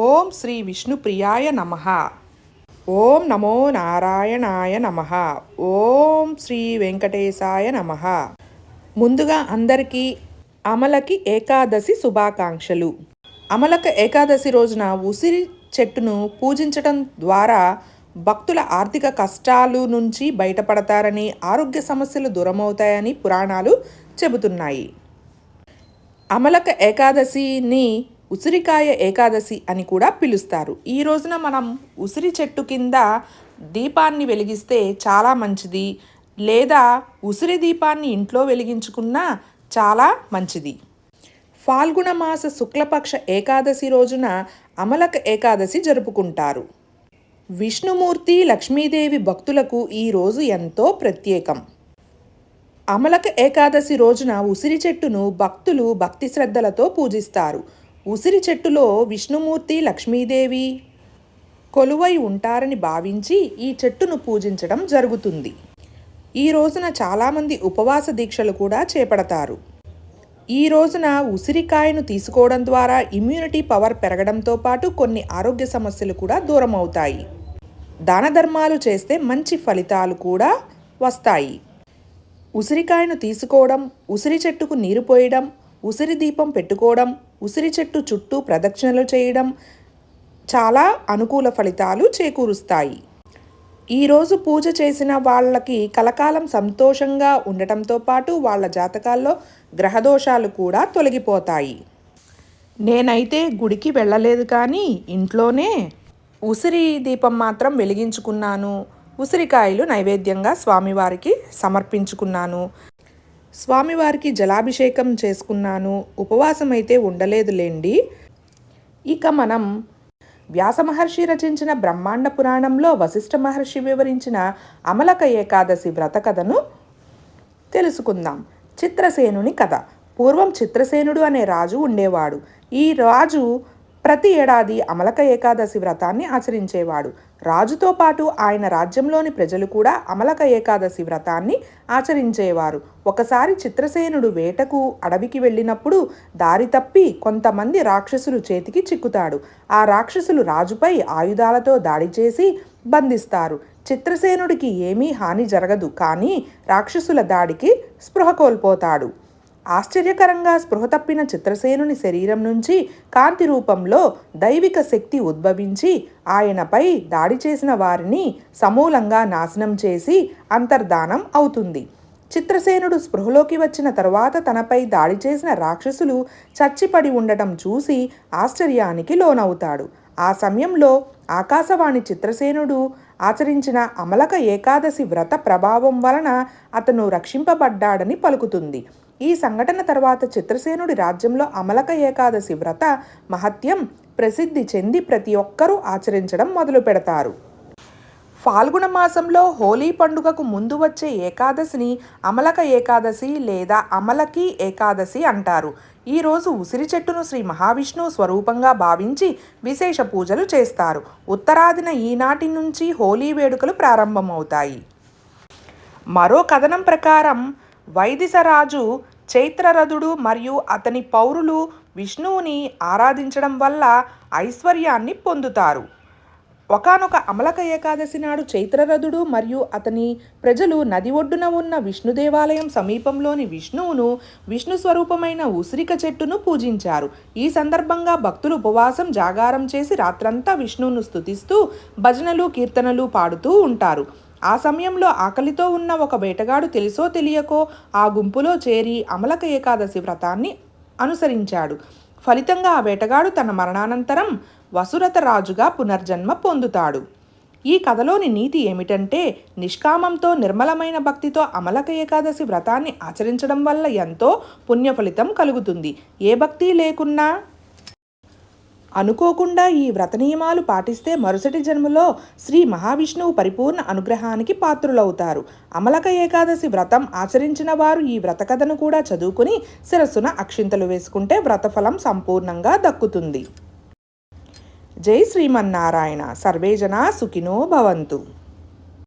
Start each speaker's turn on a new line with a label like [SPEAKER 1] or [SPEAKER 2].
[SPEAKER 1] ఓం శ్రీ విష్ణుప్రియాయ నమ. ఓం నమో నారాయణాయ నమ. ఓం శ్రీ వెంకటేశాయ నమ. ముందుగా అందరికీ అమలకి ఏకాదశి శుభాకాంక్షలు. అమలక ఏకాదశి రోజున ఉసిరి చెట్టును పూజించటం ద్వారా భక్తుల ఆర్థిక కష్టాలు నుంచి బయటపడతారని ఆరోగ్య సమస్యలు దూరమవుతాయని పురాణాలు చెబుతున్నాయి. అమలక ఏకాదశిని ఉసిరికాయ ఏకాదశి అని కూడా పిలుస్తారు. ఈ రోజున మనం ఉసిరి చెట్టు కింద దీపాన్ని వెలిగిస్తే చాలా మంచిది. లేదా ఉసిరి దీపాన్ని ఇంట్లో వెలిగించుకున్నా చాలా మంచిది. ఫాల్గుణ మాస శుక్లపక్ష ఏకాదశి రోజున అమలక ఏకాదశి జరుపుకుంటారు. విష్ణుమూర్తి లక్ష్మీదేవి భక్తులకు ఈ రోజు ఎంతో ప్రత్యేకం. అమలక ఏకాదశి రోజున ఉసిరి చెట్టును భక్తులు భక్తి శ్రద్ధలతో పూజిస్తారు. ఉసిరి చెట్టులో విష్ణుమూర్తి లక్ష్మీదేవి కొలువై ఉంటారని భావించి ఈ చెట్టును పూజించడం జరుగుతుంది. ఈ రోజున చాలామంది ఉపవాస దీక్షలు కూడా చేపడతారు. ఈ రోజున ఉసిరికాయను తీసుకోవడం ద్వారా ఇమ్యూనిటీ పవర్ పెరగడంతో పాటు కొన్ని ఆరోగ్య సమస్యలు కూడా దూరం అవుతాయి. దాన ధర్మాలు చేస్తే మంచి ఫలితాలు కూడా వస్తాయి. ఉసిరికాయను తీసుకోవడం ఉసిరి చెట్టుకు నీరు పోయడం ఉసిరి దీపం పెట్టుకోవడం ఉసిరి చెట్టు చుట్టూ ప్రదక్షిణలు చేయడం చాలా అనుకూల ఫలితాలు చేకూరుస్తాయి. ఈరోజు పూజ చేసిన వాళ్ళకి కలకాలం సంతోషంగా ఉండటంతో పాటు వాళ్ళ జాతకాల్లో గ్రహదోషాలు కూడా తొలగిపోతాయి. నేనైతే గుడికి వెళ్ళలేదు కానీ ఇంట్లోనే ఉసిరి దీపం మాత్రం వెలిగించుకున్నాను. ఉసిరికాయలు నైవేద్యంగా స్వామివారికి సమర్పించుకున్నాను. స్వామివారికి జలాభిషేకం చేసుకున్నాను ఉపవాసం అయితే ఉండలేదులేండి. ఇక మనం వ్యాస మహర్షి రచించిన బ్రహ్మాండ పురాణంలో వశిష్ఠ మహర్షి వివరించిన అమలక ఏకాదశి వ్రత కథను తెలుసుకుందాం. చిత్రసేనుని కథ. పూర్వం చిత్రసేనుడు అనే రాజు ఉండేవాడు. ఈ రాజు ప్రతి ఏడాది అమలక ఏకాదశి వ్రతాన్ని ఆచరించేవాడు. రాజుతో పాటు ఆయన రాజ్యంలోని ప్రజలు కూడా అమలక ఏకాదశి వ్రతాన్ని ఆచరించేవారు. ఒకసారి చిత్రసేనుడు వేటకు అడవికి వెళ్ళినప్పుడు దారి తప్పి కొంతమంది రాక్షసులు చేతికి చిక్కుతాడు. ఆ రాక్షసులు రాజుపై ఆయుధాలతో దాడి చేసి బంధిస్తారు. చిత్రసేనుడికి ఏమీ హాని జరగదు కానీ రాక్షసుల దాడికి స్పృహ కోల్పోతాడు. ఆశ్చర్యకరంగా స్పృహ తప్పిన చిత్రసేనుని శరీరం నుంచి కాంతి రూపంలో దైవిక శక్తి ఉద్భవించి ఆయనపై దాడి చేసిన వారిని సమూలంగా నాశనం చేసి అంతర్ధానం అవుతుంది. చిత్రసేనుడు స్పృహలోకి వచ్చిన తరువాత తనపై దాడి చేసిన రాక్షసులు చచ్చిపడి ఉండటం చూసి ఆశ్చర్యానికి లోనవుతాడు. ఆ సమయంలో ఆకాశవాణి చిత్రసేనుడు ఆచరించిన అమలక ఏకాదశి వ్రత ప్రభావం వలన అతను రక్షింపబడ్డాడని పలుకుతుంది. ఈ సంఘటన తర్వాత చిత్రసేనుడి రాజ్యంలో అమలక ఏకాదశి వ్రత మహత్యం ప్రసిద్ధి చెంది ప్రతి ఒక్కరూ ఆచరించడం మొదలు పెడతారు. ఫాల్గుణ మాసంలో హోలీ పండుగకు ముందు వచ్చే ఏకాదశిని అమలక ఏకాదశి లేదా అమలకి ఏకాదశి అంటారు. ఈరోజు ఉసిరి చెట్టును శ్రీ మహావిష్ణువు స్వరూపంగా భావించి విశేష పూజలు చేస్తారు. ఉత్తరాదిన ఈనాటి నుంచి హోలీ వేడుకలు ప్రారంభమవుతాయి. మరో కథనం ప్రకారం వైదిశరాజు చైత్రరథుడు మరియు అతని పౌరులు విష్ణువుని ఆరాధించడం వల్ల ఐశ్వర్యాన్ని పొందుతారు. ఒకనొక అమలక ఏకాదశి నాడు చైత్రరథుడు మరియు అతని ప్రజలు నది ఒడ్డున ఉన్న విష్ణు దేవాలయం సమీపంలోని విష్ణువును విష్ణు స్వరూపమైన ఉసిరిక చెట్టును పూజించారు. ఈ సందర్భంగా భక్తులు ఉపవాసం జాగారం చేసి రాత్రంతా విష్ణువును స్తుతిస్తూ భజనలు కీర్తనలు పాడుతూ ఉంటారు. ఆ సమయంలో ఆకలితో ఉన్న ఒక వేటగాడు తెలుసో తెలియకో ఆ గుంపులో చేరి అమలక ఏకాదశి వ్రతాన్ని అనుసరించాడు. ఫలితంగా ఆ వేటగాడు తన మరణానంతరం వసురత రాజుగా పునర్జన్మ పొందుతాడు. ఈ కథలోని నీతి ఏమిటంటే నిష్కామంతో నిర్మలమైన భక్తితో అమలక ఏకాదశి వ్రతాన్ని ఆచరించడం వల్ల ఎంతో పుణ్యఫలితం కలుగుతుంది. ఏ భక్తి లేకున్నా అనుకోకుండా ఈ వ్రత నియమాలు పాటిస్తే మరుసటి జన్మలో శ్రీ మహావిష్ణువు పరిపూర్ణ అనుగ్రహానికి పాత్రులవుతారు. అమలక ఏకాదశి వ్రతం ఆచరించిన వారు ఈ వ్రత కథను కూడా చదువుకుని శిరస్సున అక్షింతలు వేసుకుంటే వ్రతఫలం సంపూర్ణంగా దక్కుతుంది. జై శ్రీమన్నారాయణ. సర్వేజన సుఖినో భవంతు.